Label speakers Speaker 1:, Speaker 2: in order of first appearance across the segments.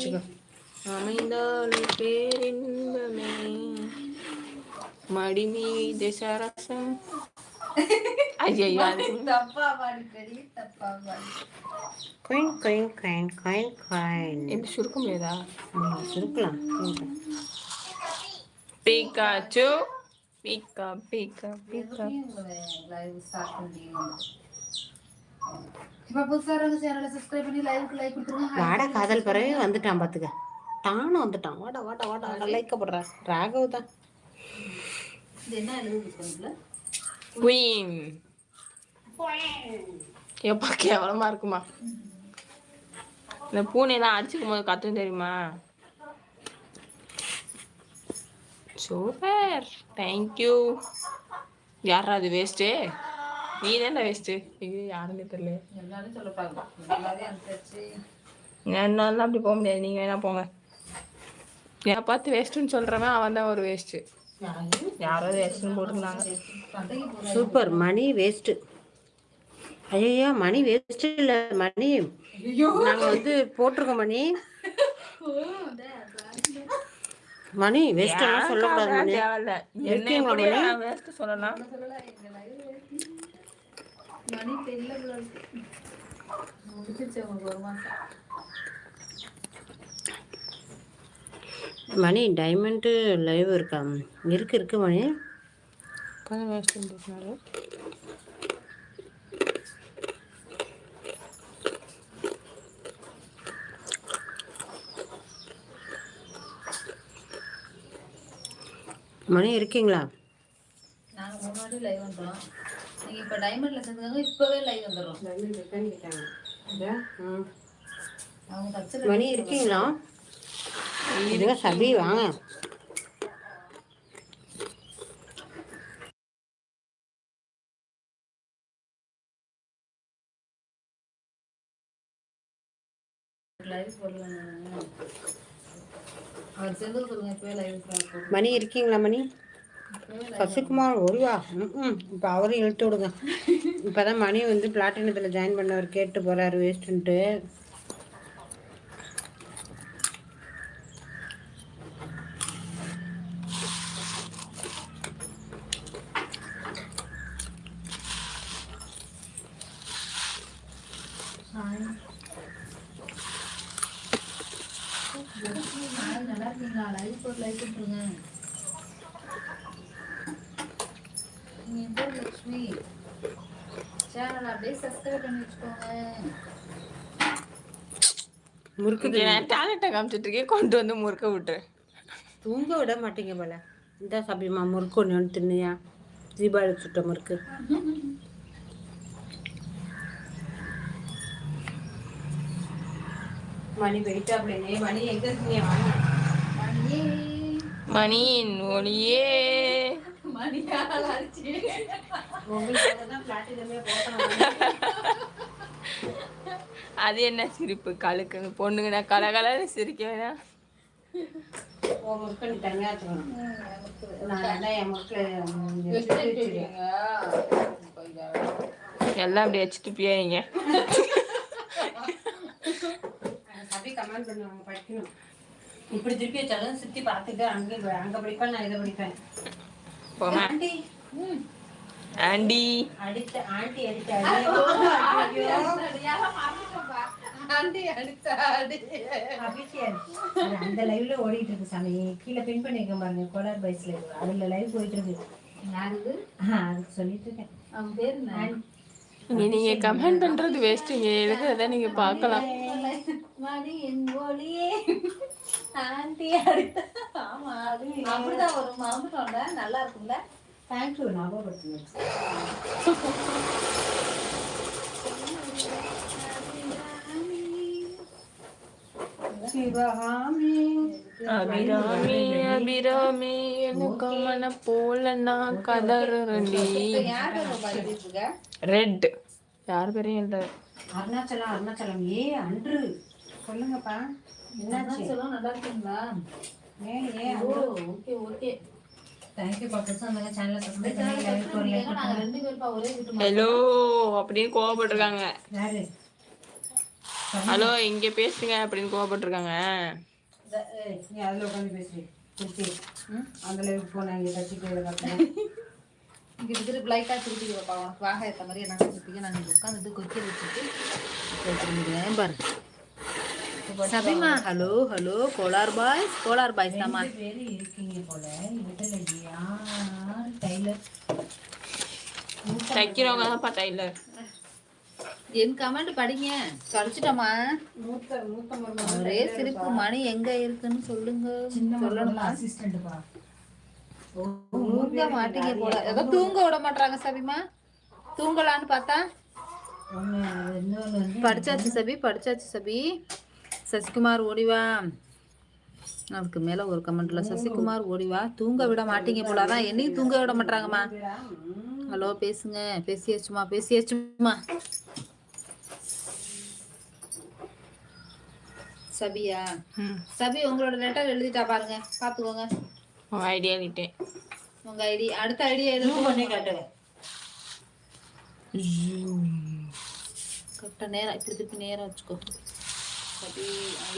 Speaker 1: வச்சுக்கோ அமைந்தாள் பேரின்பமே மடி மீது சரசம் ஐயோ தப்பா பாடி பெரிய தப்பா பாடி coin coin coin coin coin
Speaker 2: எப்படி சுருக்கம் లేదా
Speaker 1: சுருக்கலாம் పికాచు పిక పిక పిక లైవ్ స్టార్ట్ చేయండి வாடா காதல் பிறவே வந்துட்டான் பாத்துக்க தானும் வந்துட்டான் வாடா வாடா வாடா லைக்க போடுறா ராகவ் தான் எப்பா கேவலமா இருக்குமா இந்த பூனையெல்லாம் அடிச்சுக்கும் போது கத்தும் தெரியுமா சூப்பர் தேங்க்யூ யாரா அது வேஸ்ட்டு நீ தானே வேஸ்ட்டு ஐயோ யாருன்னே தெரியல எல்லாரும் சொல்ல பார்க்கலாம் என்னாலாம் அப்படி போக முடியாது நீங்கள் வேணால் போங்க என்னை பார்த்து வேஸ்ட்டுன்னு சொல்கிறவன் அவன் தான் ஒரு வேஸ்ட்டு யாரோ வேஸ்ட்டுன்னு போட்டுருந்தாங்க சூப்பர் மணி வேஸ்ட்டு ஐயோ மணி வேஸ்ட் இல்லை மணி நாங்கள் வந்து போட்டிருக்கோம் மணி மணி வேஸ்ட் சொல்லக்கூடாது மணி இருக்கீங்களா மணி சொல்லலாம் மணி தெரியல முடிச்சிருச்சு ஒரு மணி டைமண்டு லைவ் இருக்கா இருக்கு இருக்கு மணி மணி இருக்கீங்களா
Speaker 2: நாங்கள் முன்னாடி லைவ் பண்ணுறோம் நீங்கள் இப்போ டைமண்டில் சேர்ந்துக்காங்க லைவ் வந்துடும் டைமண்ட் கேட்டாங்க
Speaker 1: மணி இருக்கீங்களா இதுங்க சபி வாங்க மணி இருக்கீங்களா மணி சசிகுமார் ஒருவா ம் இப்போ அவரும் இழுத்து விடுங்க இப்போ தான் மணி வந்து பிளாட்டினத்தில் ஜாயின் பண்ணவர் கேட்டு போறாரு வேஸ்ட்டுன்ட்டு முறுக்கு டேலண்ட்டை கொண்டு வந்து தூங்க விட மாட்டீங்க போல இந்த சபிமா முறுக்கு ஒன்று ஒன்று தீபாவளி சுட்ட முறுக்கு மணி போயிட்டாப்லையே மணி மணியின் ஒளியே
Speaker 2: மணியால்
Speaker 1: அது என்ன சிரிப்பு கழுக்குங்க பொண்ணுங்கண்ணா கலகலன்னு சிரிக்க வேணாம் எல்லாம் அப்படி வச்சு துப்பியா நீங்க
Speaker 2: இப்படி திருப்பி வச்சாலும் சுத்தி பார்த்துட்டு அங்க அங்க படிப்பேன் நான் இதை படிப்பேன்
Speaker 1: போமா ஆண்டி
Speaker 2: அடுத்த ஆண்டி அடுத்த ஆண்டி அடுத்த அந்த லைவ்ல ஓடிட்டு இருக்கு சாமி கீழே பின் பண்ணிருக்க பாருங்க கோலார் பைஸ்ல அதுல லைவ் போயிட்டு இருக்கு அதுக்கு சொல்லிட்டு இருக்கேன் அவன் பேர்
Speaker 1: இங்க நீங்க கமெண்ட் பண்றது வேஸ்ட்டுங்க நீங்க பார்க்கலாம்
Speaker 2: மணி என் ஒளியே ஆண்டி அடுத்த ஆமா அது அப்படிதான் ஒரு மாம்பழம்ல நல்லா இருக்கும்ல தேங்க்யூ ஞாபகப்படுத்துங்க சிவகாமி
Speaker 1: அபிராமி அபிராமி எனக்கு மன போல நான் கதறி ரெட் யார் பேரையும் இல்லை
Speaker 2: அருணாச்சலம் அருணாச்சலம் ஏ அன்று சொல்லுங்கப்பா என்ன சொல்லுவோம் நல்லா இருக்கீங்களா ஏன் ஏன் ஓகே ஓகே
Speaker 1: ஹலோ அப்படின்னு கோவப்பட்டிருக்காங்க ஹலோ இங்க பேசுங்க அப்படின்னு கோவப்பட்டிருக்காங்க அதுல உட்காந்து பேசுறேன் அந்த லைவ் போன இங்க இங்கே இருக்கிற லைட்டாக திருப்பிக்கிறப்பா உனக்கு வாக ஏற்ற மாதிரி என்ன திருப்பிக்க நாங்கள் உட்காந்துட்டு கொக்கி வச்சுட்டு பாரு சபிமா hello hello collar boys collar boys தாமா தைக்கிறவங்க தான்ப்பா டைலர்
Speaker 2: என் கமெண்ட் படிங்க தொலைச்சிட்டோமா ஒரே சிரிப்பு மணி எங்க இருக்குன்னு சொல்லுங்க சொல்லணுமா
Speaker 1: தூங்க மாட்டீங்க போல ஏதோ தூங்க விட மாட்டாங்க சபிமா தூங்கலான்னு பார்த்தா படிச்சாச்சு சபி படிச்சாச்சு சபி சசிகுமார் ஓடிவா அதுக்கு மேல ஒரு கமெண்ட்ல சசிகுமார் ஓடிவா தூங்க விட மாட்டீங்க போலாதான் என்னையும் தூங்க விட மாட்டாங்கம்மா ஹலோ பேசுங்க பேசியாச்சுமா பேசியாச்சுமா
Speaker 2: சபியா சபி உங்களோட லெட்டர் எழுதிட்டா பாருங்க பாத்துக்கோங்க ஐடியா நிட்டேன் உங்க ஐடி அடுத்த ஐடியா எதுவும் பண்ணி காட்டுங்க கரெக்டாக நேரம் இப்படி திருப்பி நேரம் வச்சுக்கோ சபி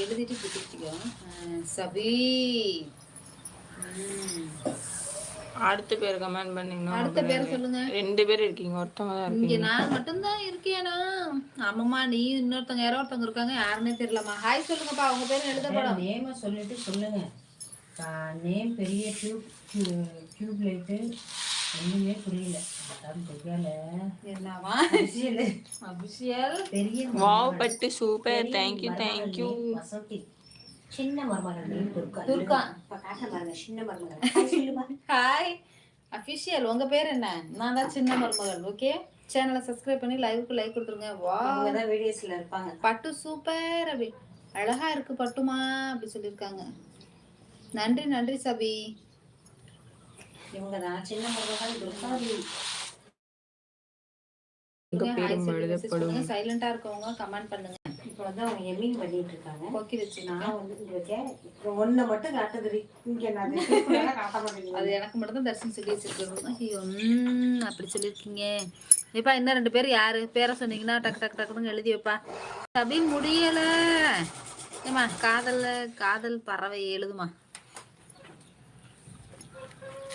Speaker 2: எழுதிட்டு பிடிச்சிக்கோ சபி
Speaker 1: அடுத்த பேர் கமெண்ட் பண்ணீங்கன்னா
Speaker 2: அடுத்த பேர் சொல்லுங்க
Speaker 1: ரெண்டு பேர் இருக்கீங்க ஒருத்தவங்க தான்
Speaker 2: இங்க நான் மட்டும் தான் இருக்கேனா ஆமாமா நீ இன்னொருத்தவங்க யாரோ ஒருத்தவங்க இருக்காங்க யாருன்னே தெரியலமா ஹாய் சொல்லுங்கப்பா அவங்க பேர் எழுதப்படும் நேம சொல்லிட்டு சொல்லுங்க நேம் பெரிய டியூப் டியூப் லைட்டு ஒண்ணுமே புரியல
Speaker 1: wow super thank you thank hi official உங்க பேர் என்ன நான் தான் சின்ன மருமகள் ஓகே சேனலை சப்ஸ்கிரைப் பண்ணி லைவுக்கு லைக் கொடுத்துருங்க இருப்பாங்க பட்டு சூப்பர் அப்படி அழகா இருக்கு பட்டுமா அப்படி சொல்லியிருக்காங்க நன்றி நன்றி சபி
Speaker 2: இவங்க சின்ன
Speaker 1: இருக்கவங்க கமெண்ட் பண்ணுங்க
Speaker 2: அவங்க பண்ணிட்டு
Speaker 1: அது எனக்கு வச்சிருக்கோம் ஐயோ அப்படி இன்னும் ரெண்டு யாரு சொன்னீங்கன்னா டக்கு டக்குன்னு எழுதி வைப்பா சபீல் முடியல காதல் காதல் பறவை எழுதுமா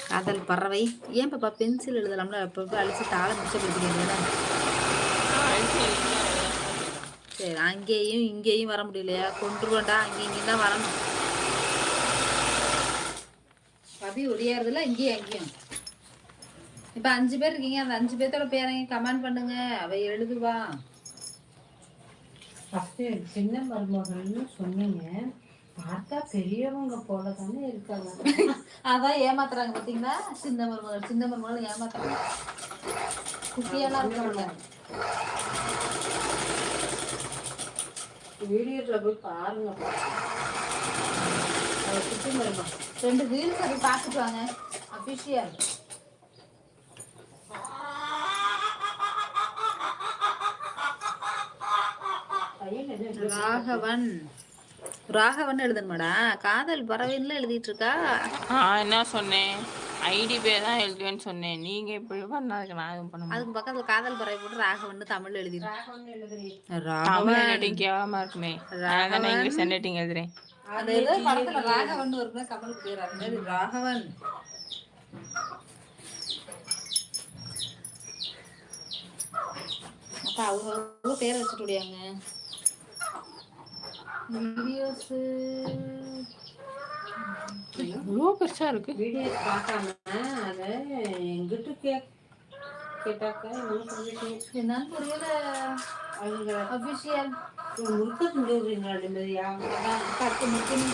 Speaker 1: காதல் பறவை ஏன் பாப்பா பென்சில் எழுதலாம்ல அப்பப்போ அழிச்சு தாள முடிச்சப்படுத்திக்கிறீங்களா சரி அங்கேயும் இங்கேயும் வர முடியலையா கொண்டு கொண்டா அங்கேயும் இங்கேயும் தான் வரணும் பபி ஒடியாறதுல இங்கேயும் அங்கேயும் இப்போ அஞ்சு பேர் இருக்கீங்க அந்த அஞ்சு பேர்த்தோட பேரங்க கமெண்ட் பண்ணுங்க அவ எழுதுவா
Speaker 2: சின்ன மருமகள்னு சொன்னீங்க பார்த்தா பெரியவங்க போல தானே இருக்காங்க
Speaker 1: அதான் ஏமாத்துறாங்க பாத்தீங்களா சின்ன மருமகள் சின்ன மருமகள் ஏமாத்துறாங்க குட்டியெல்லாம் இருக்கிறவங்க
Speaker 2: வீடியோல போய் பாருங்க
Speaker 1: குட்டி மருமகள் ரெண்டு ரீல்ஸ் அப்படி பார்த்துட்டு வாங்க அஃபிஷியல் ராகவன் ராகவன் எழுதணுமாடா காதல் பறவைன்னு எழுதிட்டு இருக்கா என்ன சொன்னேன் ஐடி பேர் தான் எழுதுவேன்னு சொன்னேன் நீங்க இப்படி நான் பண்ண அதுக்கு பக்கத்துல காதல் பறவை போட்டு ராகவன் தமிழ் எழுதி ராகவன் கேவலமா இருக்குமே ராகவன் இங்கிலீஷ் எழுதுறேன்
Speaker 2: அது ஏதோ படத்துல ராகவன் ஒரு பேர் ராகவன்
Speaker 1: அவங்க பேர் வச்சுட்டு வீடியோஸ் இவ்வளோ பெருசா இருக்கு
Speaker 2: வீடியோஸ் பார்க்காம அதை எங்கிட்ட கே கேட்டாக்கா என்னன்னு சொல்லிட்டு
Speaker 1: என்னன்னு புரியல அவங்க அபிஷியல்
Speaker 2: முழுக்க செஞ்சுடுறீங்களா நிம்மதியா பத்து மட்டும்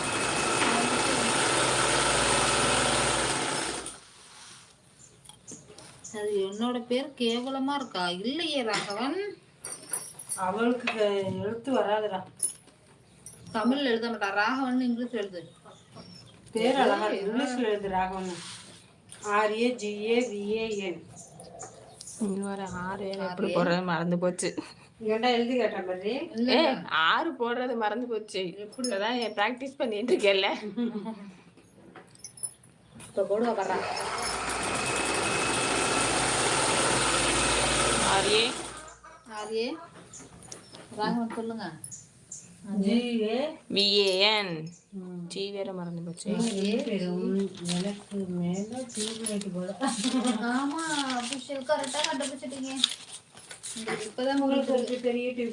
Speaker 1: அது என்னோட பேர் கேவலமா இருக்கா இல்லையே ராகவன்
Speaker 2: அவளுக்கு எழுத்து வராதுடா
Speaker 1: தமிழ்ல எழுத மாட்டான் ராகவன் இங்கிலீஷ் எழுது
Speaker 2: பேர் அழகா இங்கிலீஷ்ல எழுது Raghavan A A G V RA GA
Speaker 1: R A எப்படி போடுறது மறந்து போச்சு
Speaker 2: ஏன்டா எழுதி கேட்ட மாதிரி
Speaker 1: ஏ ஆறு போடுறது மறந்து போச்சு இப்படிதான் என் ப்ராக்டிஸ் பண்ணிட்டு இருக்கேன்ல
Speaker 2: இப்போ போடுவா பாரு
Speaker 1: ஆர் ஏ ராகவன் சொல்லுங்க மறந்து போச்சு ஆமா கரெக்டா பெரிய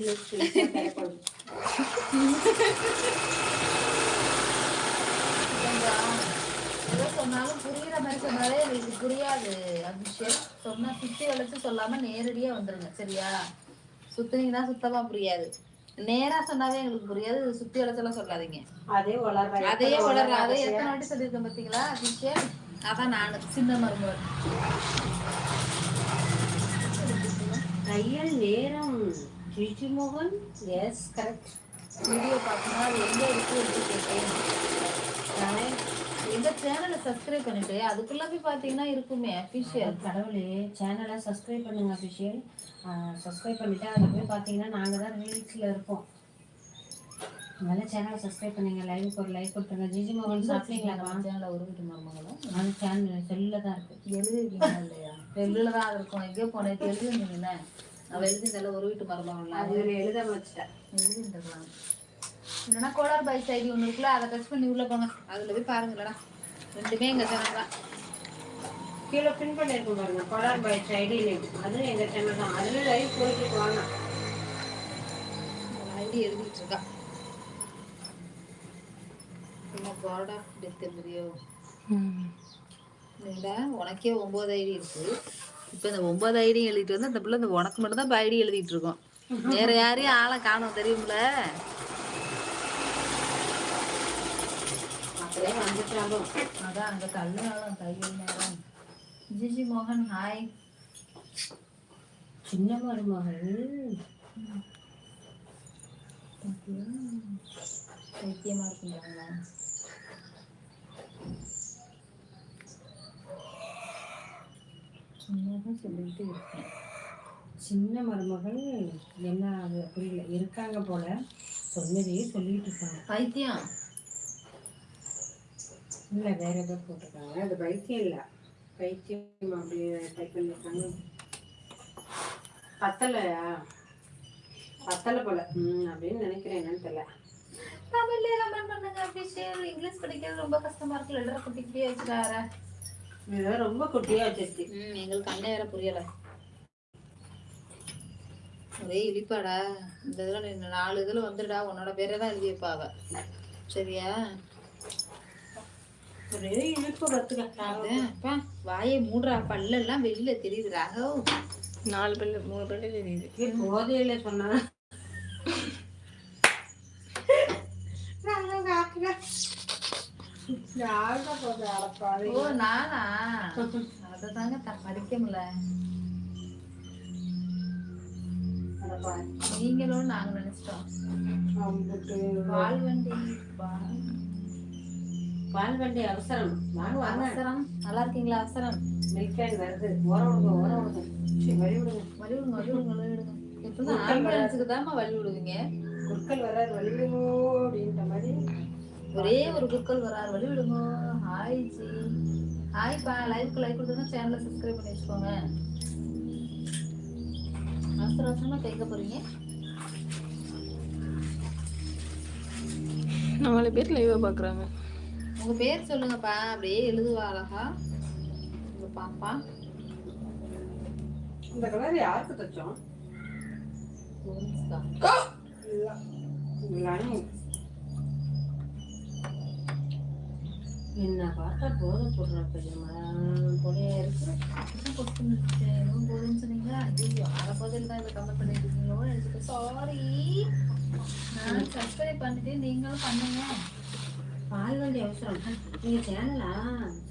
Speaker 1: சொன்னாலும் புரியாது சொன்னா சுத்தி வளர்த்து சொல்லாம நேரடியா வந்துருங்க சரியா சுத்தினீங்கன்னா சுத்தமா புரியாது நேரா சொன்னாவே எங்களுக்கு புரியாது சுத்தி வளர்த்தலாம் சொல்லாதீங்க
Speaker 2: அதே வளர்ற
Speaker 1: அதே வளர்ற அதே எத்தனை வாட்டி சொல்லியிருக்கேன் பார்த்தீங்களா அதுக்கு அதான் நான் சின்ன மருந்து
Speaker 2: தையல் நேரம் ஜிஜி மோகன்
Speaker 1: எஸ் கரெக்ட் வீடியோ பார்த்தீங்கன்னா எங்கே இருக்கு கேட்டேன் இந்த சேனலை சப்ஸ்கிரைப் பண்ணிட்டு அதுக்குள்ளே போய் பார்த்தீங்கன்னா இருக்குமே அஃபிஷியல்
Speaker 2: கடவுளே சேனலை சப்ஸ்கிரைப் பண்ணுங்க அஃபிஷியல் சப்ஸ்கிரைப் பண்ணிட்டு அது போய் பார்த்தீங்கன்னா நாங்கள் தான் ரீல்ஸ்ல இருப்போம் நல்லா சேனலை சப்ஸ்கிரைப் பண்ணுங்க லைவுக்கு ஒரு லைக் கொடுத்துருங்க ஜிஜி மோகன் சாப்பிட்டீங்களா சேனலில் ஒரு வீட்டு மருமகளும் அது சேனல் செல்லில் தான் இருக்குது எழுதிருக்கீங்களா இல்லையா செல்லில் தான் இருக்கும் எங்கே போனேன் எழுதுனீங்கல்ல அவள் எழுதினால ஒரு வீட்டு மருமகள் அது எழுத வச்சுட்டேன் எழுதிட்டு
Speaker 1: இல்லைன்னா கோலார் பாய் சைடி ஒன்று இருக்குல்ல அதை டச் பண்ணி உள்ளே போங்க அதில் போய் பாருங்களடா ரெண்டுமே எங்கள் சேனல் தான்
Speaker 2: கீழே பின் பண்ணியிருக்கோம் பாருங்க கோலார் பாய் சைடி லிங்க் அதுவும் எங்கள் சேனல் தான் அதுலேயும் லைவ் போயிட்டு வாங்க ஐடி எழுதிட்டு இருக்கா காடா டெத் எம்பிரியோ இல்லை உனக்கே ஒன்பது ஐடி இருக்கு
Speaker 1: இப்ப இந்த ஒம்பது ஐடியும் எழுதிட்டு வந்து அந்த பிள்ளை இந்த உனக்கு மட்டும் தான் ஐடி எழுதிட்டு இருக்கோம் வேற யாரையும் ஆளை காணும் தெரியும்ல ஜிஜி மோகன் ஹாய்
Speaker 2: சின்ன மருமகள் இருக்கேன் சின்ன மருமகள் என்ன அது புரியல இருக்காங்க போல சொன்னதே சொல்லிட்டு இருக்காங்க பைத்தியம் இல்லை வேற ஏதோ போட்டிருக்காங்க அது பைத்தியம் இல்லை பைத்தியம் அப்படியே டைப் பண்ணியிருக்காங்க பத்தலையா பத்தலை போல ம் அப்படின்னு நினைக்கிறேன் என்னன்னு தெரியல
Speaker 1: தமிழ்ல கமெண்ட் பண்ணுங்க அப்படி இங்கிலீஷ் படிக்கிறது ரொம்ப கஷ்டமா இருக்கு லெட்டர் குட்டி குட்டியா வச்சுட்டார
Speaker 2: இதெல்லாம் ரொம்ப குட்டியா வச்சிருச்சு
Speaker 1: ம் எங்களுக்கு அண்ணன் வேற புரியல ஒரே இழிப்பாடா இந்த இதில் நாலு இதில் வந்துடா உன்னோட பேரே தான் எழுதி வைப்பாவ சரியா
Speaker 2: ஒரே இழுப்பு
Speaker 1: கத்துக்க வாயை மூடுறா பல்லெல்லாம் வெளியில தெரியுது ராகவ் நாலு பல்லு மூணு பல்லு தெரியுது
Speaker 2: போதையில சொன்னா
Speaker 1: நானா அததாங்க படிக்கல நீங்களும் நாங்க நினைச்சிட்டோம் வாழ்வண்டி
Speaker 2: பால்வண்டி அவசரம்
Speaker 1: வாங்க வாங்க அவசரம் நல்லா இருக்கீங்களா அவசரம்
Speaker 2: மில்க் வேன் வருது ஓர விடுங்க ஓர விடுங்க வழி விடுங்க
Speaker 1: வழி விடுங்க வழி விடுங்க வழி விடுங்க ஆம்புலன்ஸுக்கு தான்மா வழி விடுவீங்க
Speaker 2: குற்கள் வரார் வழி விடுங்க அப்படின்ற மாதிரி
Speaker 1: ஒரே ஒரு குற்கள் வரார் வழி விடுங்க ஹாய் ஜி ஹாய் பா லைவ்க்கு லைக் கொடுத்தா சேனலை சப்ஸ்கிரைப் பண்ணி வச்சுக்கோங்க அவசர அவசரமாக கேட்க போகிறீங்க நாலு பேர் லைவாக பார்க்குறாங்க உங்கள் பேர் சொல்லுங்கப்பா அப்படியே எழுதுவா அழகா உங்கள் பாப்பா
Speaker 2: இந்த கலர் யாருக்கு தச்சோம் என்ன பார்த்தா போதை போடுற பையமா
Speaker 1: போலையா இருக்கு எதுவும் போதுன்னு சொன்னீங்களா ஐயோ அரை போதில் தான் இதை கம்மி பண்ணிட்டு இருக்கீங்களோ நான் சப்ஸ்கிரைப் பண்ணிட்டு நீங்களும் பண்ணுங்க
Speaker 2: பால் வண்டி அவசரம் நீங்க சேனலா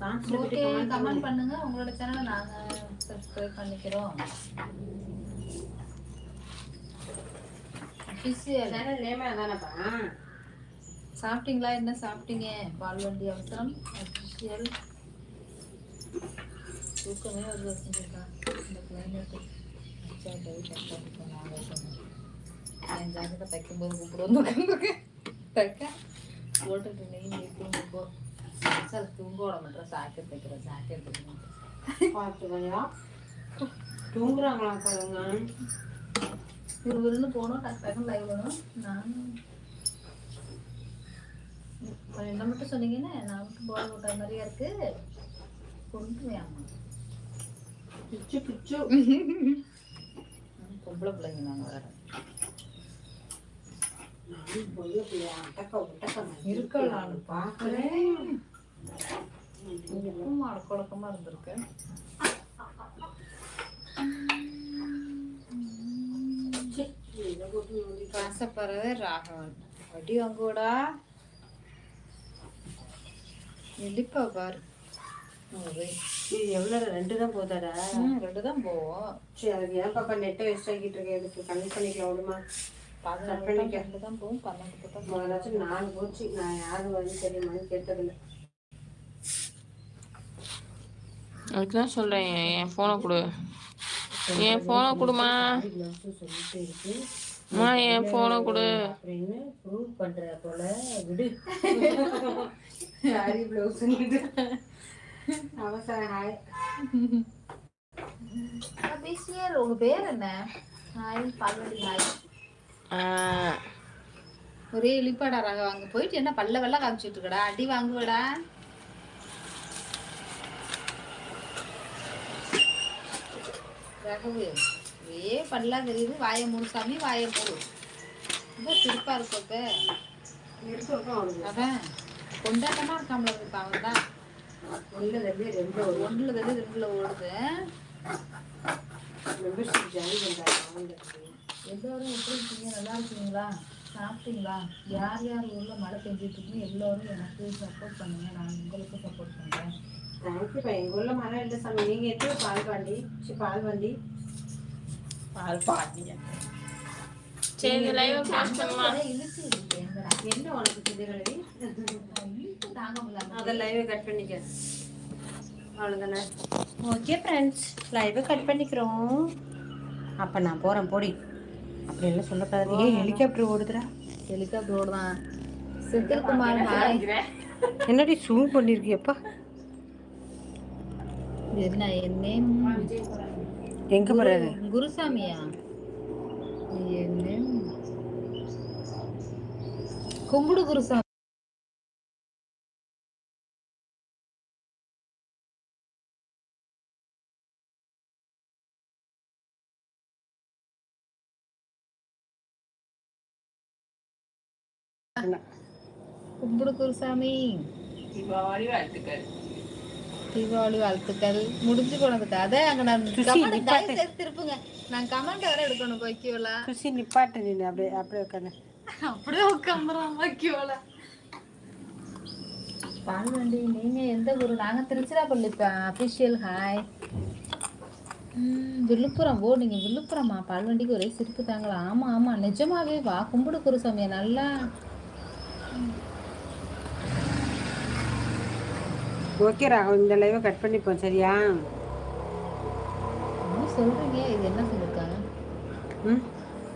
Speaker 1: சாங்ஸ் ஓகே கமெண்ட் பண்ணுங்க உங்களோட சேனலை நாங்க சப்ஸ்கிரைப் பண்ணிக்கிறோம் சேனல்
Speaker 2: நேமே அதானப்பா
Speaker 1: சாப்பிட்டீங்களா என்ன சாப்பிட்டீங்க பால் வண்டி அவசரம் அஃபிஷியல் தூக்கமே ஒரு வச்சுருக்கா இந்த கிளைமேட்டு ஜாக்கெட்டை தைக்கும்போது கூப்பிடுவோம் தைக்க போட்டுட்டுണ്ടെങ്കിൽ சார் தூங்க விட സാക്ക് சாக்கெட் സാക്ക്
Speaker 2: சாக்கெட் பார்த்துக்கலையா தூங்குறாங்களா பாருங்க
Speaker 1: இருந்து போனோம் டக்கு டக்குன்னு லைவ் வரும் நான் என்ன மட்டும் சொன்னீங்கன்னா நான் மட்டும் போட போட்ட மாதிரியா இருக்கு கொண்டு வேணும்
Speaker 2: பிச்சு பிச்சு
Speaker 1: பொம்பளை பிள்ளைங்க நாங்கள் வரேன் இருக்கலாம் பார்க்குறேன் உப்பும் அடக்குழக்கமா இருந்திருக்கு ஆசைப்படுறது ராகவன் வடி வாங்கூடா எலிப்பா பாரு
Speaker 2: இது ரெண்டு தான் போதாடா
Speaker 1: ரெண்டு தான் போவோம்
Speaker 2: சரி அதுக்கு ஏன் பாப்பா நெட்டை வேஸ்ட் ஆகிட்டு இருக்கேன் இதுக்கு கம்மி பண்ணிக்கலாம் விடுமா பதினெட்டு தான் போகும் போச்சு நான் கேட்டதில்லை
Speaker 1: அதுக்கு தான் சொல்கிறேன் என் ஃபோனை கொடு என் ஃபோனை கொடுமா என் ஃபோனை கொடு
Speaker 2: அப்படின்னு பண்ணுற விடு அவசர
Speaker 1: உங்கள் பேர் என்ன பார்வதி ஒரே இழிப்பாடா ராக அங்கே போயிட்டு என்ன பல்ல வெள்ள காமிச்சிட்டு இருக்கடா அடி வாங்குவடா ரகவு ஒரே பல்லா தெரியுது வாயை மூணு சாமி வாயை போடு ரொம்ப சிரிப்பா இருக்கும் கொண்டாட்டமா இருக்காமல இருப்பா அவன் தான் ஒன்றில் ரெண்டு ரெண்டு ஒன்றில் ரெண்டு ரெண்டுல ஓடுது மெம்பர்ஷிப் எல்லோரும் எப்படி இருக்கீங்க நல்லா இருக்கீங்களா சாப்பிட்டீங்களா யார் யார் ஊரில் மழை பெஞ்சிட்ருக்குன்னு எல்லோரும் எனக்கு சப்போர்ட் பண்ணுங்கள் நான் உங்களுக்கு சப்போர்ட் பண்ணுறேன்
Speaker 2: தேங்க்யூப்பா எங்கள் ஊரில் மழை இல்லை சாமி நீங்கள் எத்தனை பால் சரி பால் வண்டி
Speaker 1: பால் பாண்டி சரி
Speaker 2: என்ன உனக்கு
Speaker 1: தாங்க அதை கட் ஓகே ஃப்ரெண்ட்ஸ் கட் பண்ணிக்கிறோம் அப்போ நான் போகிறேன் போடி அப்படி எல்லாம் சொல்லக்கூடாது ஏன் ஹெலிகாப்டர் ஓடுதுடா ஹெலிகாப்டர் ஓடுதான் செந்தில்குமார் என்னடி சூம் பண்ணிருக்கியப்பா என்ன என்னே எங்க போறது குருசாமியா என்ன கும்பிடு குருசாமி கும்பிடு குருசாமி தீபாவளி வாழ்த்துக்கள் தீபாவளி வாழ்த்துக்கள் முடிஞ்சு போனது கதை அங்க நான் திருப்புங்க நான் கமெண்ட் வேற எடுக்கணும் வைக்கோல குஷி நிப்பாட்டு நீ அப்படியே அப்படியே உட்காந்து அப்படியே உட்காந்துரும் வைக்கோல பால்வண்டி நீங்க எந்த ஊர் நாங்க திருச்சிராப்பள்ளி அபிஷியல் ஹாய் விழுப்புரம் ஓ நீங்க விழுப்புரமா பால்வண்டிக்கு ஒரே சிரிப்பு தாங்களா ஆமா ஆமா நிஜமாவே வா கும்பிடு குருசாமியை நல்லா ஓகே ராகுல் இந்த லைவ் கட் பண்ணிப்போம் சரியா சொல்கிறீங்க இது என்ன சொல்லிருக்காங்க ம்